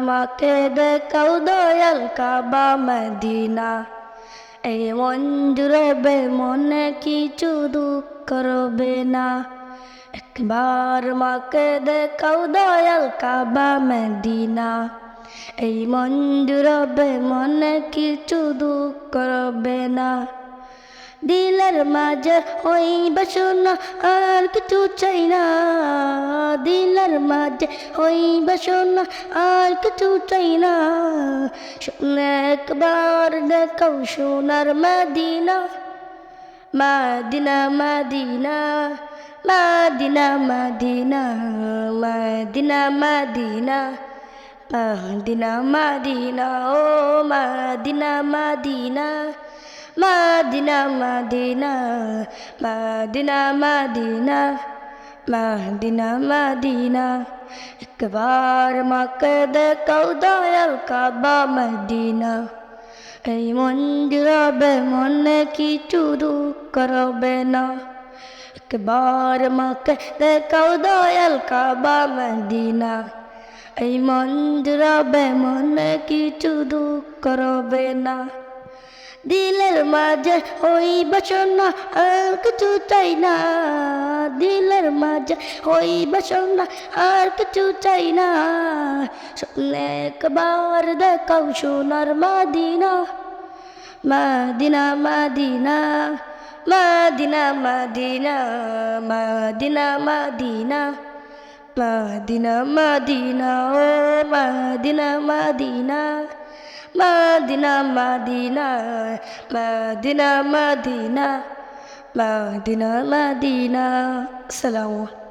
মাকে দেখাও দয়াল কাবা মদিনা। এই মন জুড়বে মনে কিছু দুঃখ রবে না। একবার মাকে দেখাও দয়াল কাবা মদিনা। এই জুড়বে মনে কিছু দুঃখ রবে না। দিলের মাঝে ওই বাসনা আর কিছু চাই না। দিলের মাঝে ওই বাসনা আর কিছু চাই না। একবার দেখাও সোনার Medina Medina Medina Medina Medina Medina Medina Medina Medina, ও Medina Medina. Medina Medina Medina Medina Medina Madina. একবার মাকে দেখাও দয়াল কাবা মদিনা। এই মন্দির হবে মনে কিছু দুঃখ রবে না। একবার মাকে দেখাও দয়াল কাবা মদিনা। এই মন্দির হবে মনে কিছু দুঃখ রবে না। দিলের মাঝে ওই বাসনা, আর কিছু চাই না। দিলের মাঝে ওই বাসনা, আর কিছু চাই না। শুনে একবার দেখাও সোনার Medina Medina Medina Medina Medina Medina Medina Medina Medina, ও Medina Medina. Medina Medina Medina Medina Medina Madina. আসসালামু